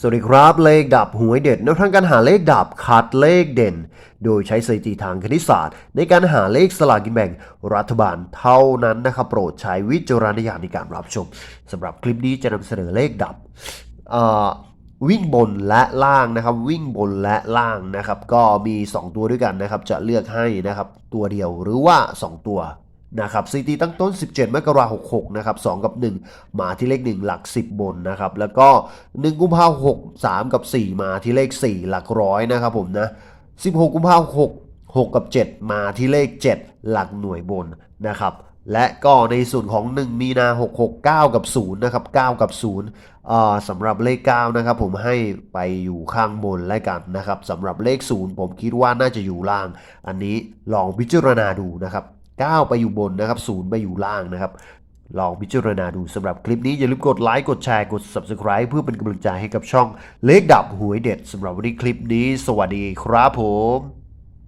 สวัสดีครับเลขดับหวยเด็ดแนวทางการหาเลขดับคัดเลขเด่น โดยใช้สถิติทางคณิตศาสตร์ ในการหาเลขสลากกินแบ่งรัฐบาลเท่านั้นนะครับโปรดใช้วิจารณญาณในการรับชมสำหรับคลิปนี้จะนำเสนอเลขดับวิ่งบนและล่างนะครับ วิ่งบนและล่างนะครับ ก็มี 2 ตัวด้วยกันนะครับ จะเลือกให้นะครับ ตัวเดียวหรือว่า 2 ตัว นะครับซีตีตั้งต้น 17 มกราคม66 นะครับ 2 กับ 1 มาที่เลข 1 หลัก 10 บนนะครับ แล้วก็ 1 กุมภาพันธ์6 3 กับ 4 มาที่เลข 4 หลักร้อยนะครับผมนะ 16 กุมภาพันธ์6 6 กับ 7 มาที่เลข 7 หลักหน่วยบนนะครับ และก็ในส่วนของ 1 มีนา 66 9 กับ 0 นะครับ 9 กับ0อ่าสำหรับเลข 9 นะครับ ผมให้ไปอยู่ข้างบนแล้วกันนะครับสำหรับเลข 0 ผมคิดว่าน่าจะอยู่ล่าง อันนี้ลองพิจารณาดูนะครับ 9 ไปอยู่บนนะครับ0ไปอยู่ล่างนะครับ ลองพิจารณาดูสำหรับคลิปนี้ อย่าลืมกดไลค์กดแชร์กด Subscribe เพื่อเป็นกำลังใจให้กับช่องเลขดับหวยเด็ดสำหรับวันนี้คลิปนี้ สวัสดีครับผม